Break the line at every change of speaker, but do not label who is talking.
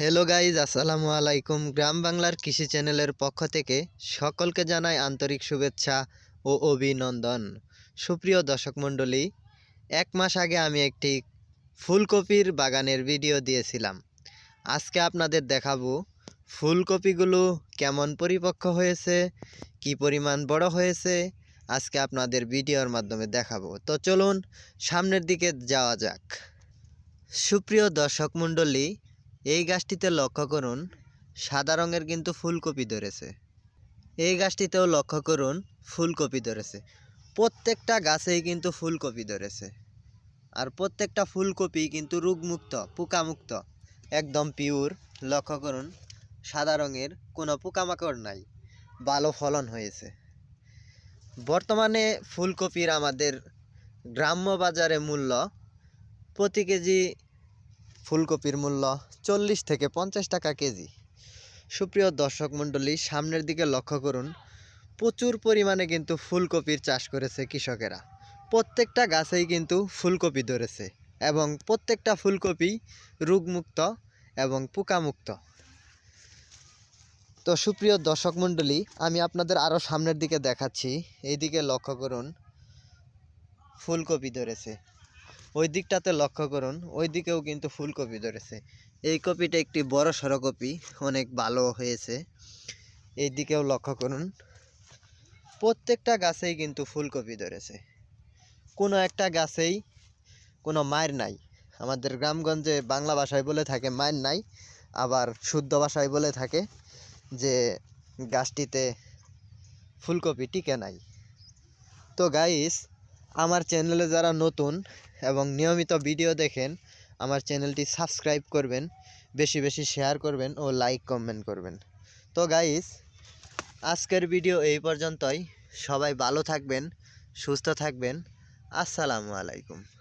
Hello guys আসসালামু আলাইকুম। গ্রাম বাংলার কৃষি চ্যানেলের পক্ষ থেকে সকলকে জানাই আন্তরিক শুভেচ্ছা ও অভিনন্দন। সুপ্রিয় দর্শক মণ্ডলী, এক মাস আগে আমি একটি ফুলকপির বাগানের ভিডিও দিয়েছিলাম। আজকে আপনাদের দেখাবো ফুলকপিগুলো কেমন পরিপক্ক হয়েছে, কি পরিমাণ বড় হয়েছে, আজকে আপনাদের ভিডিওর মাধ্যমে দেখাবো। তো চলুন, সামনের দিকে যাওয়া যাক। সুপ্রিয় দর্শক মণ্ডলী এই গাছটিতে লক্ষ্য করুন, সাদা রঙের কিন্তু ফুলকপি ধরেছে। এই গাছটিতেও লক্ষ্য করুন, ফুলকপি ধরেছে। প্রত্যেকটা গাছেই কিন্তু ফুলকপি ধরেছে। আর প্রত্যেকটা ফুলকপি কিন্তু রোগমুক্ত, পোকামুক্ত, একদম পিওর লক্ষ্য করুন, সাদা রঙের কোনো পোকামাকড় নাই, ভালো ফলন হয়েছে। বর্তমানে ফুলকপির আমাদের গ্রাম্য বাজারে মূল্য প্রতি কেজি ফুলকপির মূল্য চল্লিশ থেকে পঞ্চাশ টাকা কেজি। সুপ্রিয় দর্শক মণ্ডলী, সামনের দিকে লক্ষ্য করুন, প্রচুর পরিমাণে কিন্তু ফুলকপির চাষ করেছে কৃষকেরা। প্রত্যেকটা গাছেই কিন্তু ফুলকপি ধরেছে এবং প্রত্যেকটা ফুলকপি রোগমুক্ত এবং পোকামুক্ত। তো সুপ্রিয় দর্শক মণ্ডলী, আমি আপনাদের আরও সামনের দিকে দেখাচ্ছি। এই দিকে লক্ষ্য করুন, ফুলকপি ধরেছে। ওই দিকটাতে লক্ষ্য করুন, ওই দিকেও কিন্তু ফুলকপি ধরেছে। এই কপিটা একটি বড় সড়ো কপি, অনেক ভালো হয়েছে। এই দিকেও লক্ষ্য করুন, প্রত্যেকটা গাছেই কিন্তু ফুলকপি ধরেছে। কোনো একটা গাছেই কোনো মায়ের নাই। আমাদের গ্রামগঞ্জে বাংলা ভাষায় বলে থাকে, মায়ের নাই। আবার শুদ্ধ ভাষায় বলে থাকে যে, গাছটিতে ফুলকপি টিকে নাই। তো গাইস আমার চ্যানেলে যারা নতুন এবং নিয়মিত ভিডিও দেখেন, আমার চ্যানেলটি সাবস্ক্রাইব করবেন, বেশি বেশি শেয়ার করবেন ও লাইক কমেন্ট করবেন। তো গাইস আজকের ভিডিও এই পর্যন্তই। সবাই ভালো থাকবেন, সুস্থ থাকবেন। আসসালামু আলাইকুম।